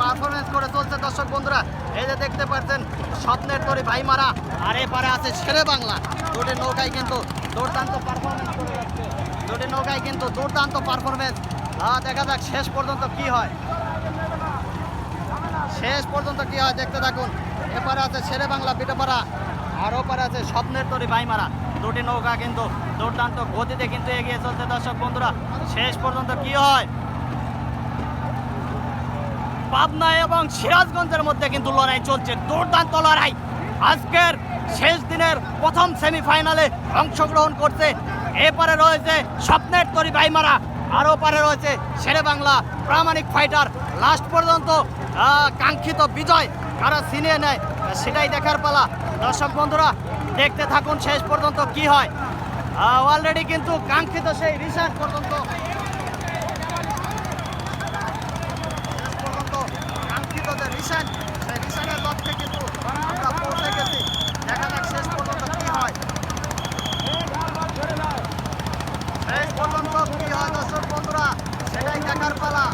Performance করে চলছে দর্শক বন্ধুরা। এই যে দেখতে পাচ্ছেন, স্বপ্নের তরি ভাইমারা, আর এপারে আছে ছেড়ে বাংলা। দুটি নৌকায় কিন্তু দুর্দান্ত পারফরমেন্স করে যাচ্ছে। দুটি নৌকায় কিন্তু দুর্দান্ত পারফরমেন্স দেখা যাক শেষ পর্যন্ত কি হয়। শেষ পর্যন্ত কি হয় দেখতে থাকুন। এপারে আছে ছেড়ে বাংলা পিঠেপাড়া আর ওপারে আছে স্বপ্নের তরি বাইমারা দুটি নৌকা কিন্তু দুর্দান্ত গতিতে কিন্তু এগিয়ে চলছে দর্শক বন্ধুরা। শেষ পর্যন্ত কি হয়? পাবনা এবং সিরাজগঞ্জের মধ্যে কিন্তু লড়াই চলছে। দুর্দান্ত লড়াই। আজকের শেষ দিনের প্রথম সেমিফাইনালে অংশগ্রহণ করছে। এপারে রয়েছে স্বপ্নের তরি বাইমারা আর ওপারে রয়েছে শেরে বাংলা প্রামাণিক ফাইটার লাস্ট পর্যন্ত কাঙ্ক্ষিত বিজয় কারা ছিনিয়ে নেয়, সেটাই দেখার পালা। দর্শক বন্ধুরা, দেখতে থাকুন শেষ পর্যন্ত কি হয়। অলরেডি কিন্তু কাঙ্ক্ষিত সেই রিসার্চ পর্যন্ত শেষ পর্যন্ত রিসার্চ সেই রিসার্চের লক্ষ্যে কিন্তু আমরা পৌঁছে গেছি। দেখা যাক শেষ পর্যন্ত কি হয়। শেষ পর্যন্ত কি হয় দর্শক বন্ধুরা, সেটাই দেখার পালা।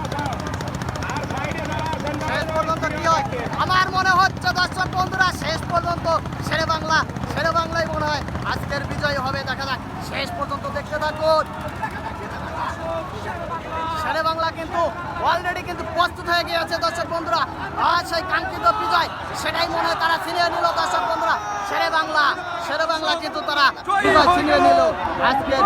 শেষ পর্যন্ত কি হয়? আমার মনে হচ্ছে দর্শক বন্ধুরা, শেষ পর্যন্ত শেরে বাংলা শেরে বাংলাই মনে হয় আজকের বিজয় হবে। দেখা যাক, শেষ পর্যন্ত দেখতে থাকুন। শেরে বাংলা কিন্তু অলরেডি কিন্তু প্রস্তুত হয়ে গিয়েছে দর্শক বন্ধুরা। আর সেই কাঙ্ক্ষিত বিজয়, সেটাই মনে হয় তারা ছিনিয়ে নিল দর্শক বন্ধুরা। শেরে বাংলা শেরে বাংলা কিন্তু তারা ছিনিয়ে নিল। আজকের